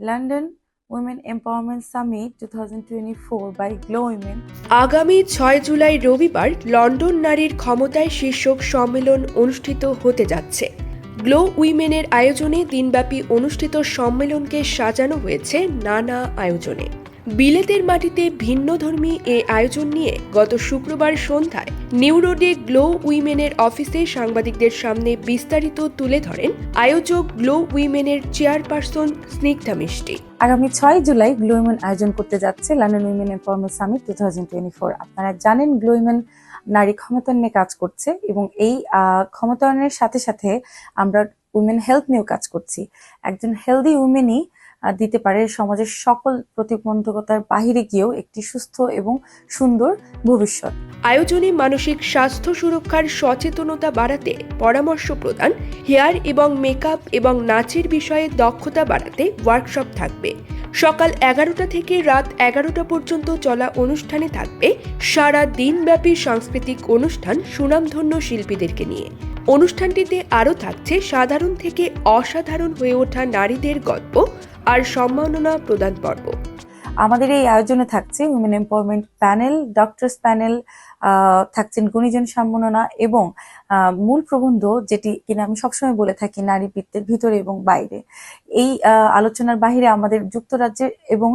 London Women Empowerment Summit 2024 by Glow Women. আগামী ছয় জুলাই রবিবার লন্ডন নারীর ক্ষমতায় শীর্ষক সম্মেলন অনুষ্ঠিত হতে যাচ্ছে। গ্লো উইমেনের আয়োজনে দিনব্যাপী অনুষ্ঠিত সম্মেলনকে সাজানো হয়েছে নানা আয়োজনে। বিলেতের মাটিতে ভিন্নধর্মী এ আয়োজন নিয়ে গত শুক্রবার সন্ধ্যায় নিউ রোডে গ্লো উইমেনের অফিসে সাংবাদিকদের সামনে বিস্তারিত তুলে ধরেন আয়োজক গ্লো উইমেনের চেয়ারপারসন স্নিগ্ধা মিষ্টি। আগামী ছয় জুলাই গ্লো উইমেন আয়োজন করতে যাচ্ছে London women empowerment summit two thousand twenty four আপনারা জানেন গ্লো উইমেন নারী ক্ষমতায়ন নিয়ে কাজ করছে এবং এই ক্ষমতায়নের সাথে সাথে আমরা উইমেন হেলথ নিয়েও কাজ করছি। একজন হেলদি উইমেনই দিতে পারে সমাজের সকল প্রতিবন্ধকতার বাহিরে গিয়েও একটি সুস্থ এবং সুন্দর ভবিষ্যৎ। আয়োজনে মানসিক স্বাস্থ্য সুরক্ষার সচেতনতা বাড়াতে পরামর্শ প্রদান, হেয়ার এবং মেকআপ এবং নাচের বিষয়ে দক্ষতা বাড়াতে ওয়ার্কশপ থাকবে। সকাল এগারোটা থেকে রাত এগারোটা পর্যন্ত চলা অনুষ্ঠানে থাকবে সারা দিনব্যাপী সাংস্কৃতিক অনুষ্ঠান সুনামধন্য শিল্পীদেরকে নিয়ে। অনুষ্ঠানটিতে আরও থাকছে সাধারণ থেকে অসাধারণ হয়ে ওঠা নারীদের গল্প আর সম্মাননা প্রদান পর্ব। আমাদের এই আয়োজনে থাকছে women empowerment panel doctors panel থাকছেন গুণীজন সম্মাননা এবং মূল প্রবন্ধ যেটি কিনা আমি সবসময় বলে থাকি নারী বৃত্তের ভিতরে এবং বাইরে। এই আলোচনার বাইরে আমাদের যুক্তরাজ্যের এবং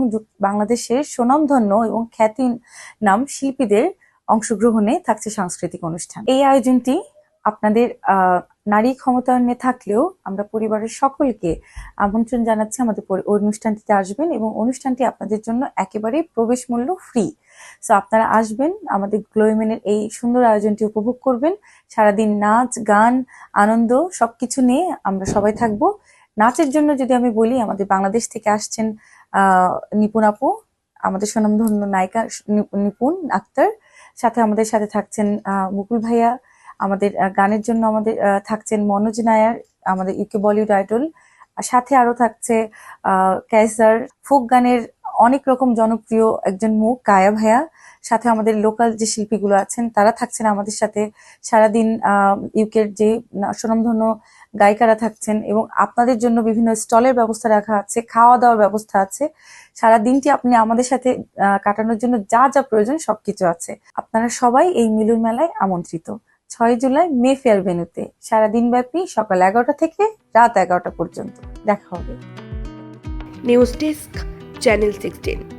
বাংলাদেশের সুনামধন্য এবং খ্যাতি নাম শিল্পীদের অংশগ্রহণে থাকছে সাংস্কৃতিক অনুষ্ঠান। এই আয়োজনটি আপনাদের নারী ক্ষমতায়নে থাকলেও আমরা পরিবারের সকলকে আমন্ত্রণ জানাচ্ছি। আমাদের অনুষ্ঠানটিতে আসবেন এবং অনুষ্ঠানটি আপনাদের জন্য একেবারেই প্রবেশ মূল্য ফ্রি সো আপনারা আসবেন, আমাদের গ্লোইমেনের এই সুন্দর আয়োজনটি উপভোগ করবেন। সারাদিন নাচ, গান, আনন্দ সবকিছু নিয়ে আমরা সবাই থাকব। নাচের জন্য যদি আমি বলি, আমাদের বাংলাদেশ থেকে আসছেন নিপুণ আপু, আমাদের সুনামধন্য নায়িকা নিপুণ আক্তার, সাথে আমাদের সাথে থাকছেন মুকুল ভাইয়া আমাদের গানের জন্য আমাদের থাকছেন মনোজ নায়ার, আমাদের ইউকে বলিউড আইডল সাথে আরও থাকছে ক্যাসার, ফোক গানের অনেক রকম জনপ্রিয় একজন মুখ কায়া ভাইয়া। সাথে আমাদের লোকাল যে শিল্পীগুলো আছেন, তারা থাকছেন আমাদের সাথে। সারাদিন ইউকের যে সুনামধন্য গায়িকারা থাকছেন এবং আপনাদের জন্য বিভিন্ন স্টলের ব্যবস্থা রাখা আছে খাওয়া দাওয়ার ব্যবস্থা আছে। সারা দিনটি আপনি আমাদের সাথে কাটানোর জন্য যা যা প্রয়োজন সবকিছু আছে। আপনারা সবাই এই মিলন মেলায় আমন্ত্রিত। ছয় জুলাই মে ফেয়ার ভেনুতে। সারাদিন ব্যাপী সকাল এগারোটা থেকে রাত এগারোটা পর্যন্ত। দেখা হবে। News desk, channel sixteen.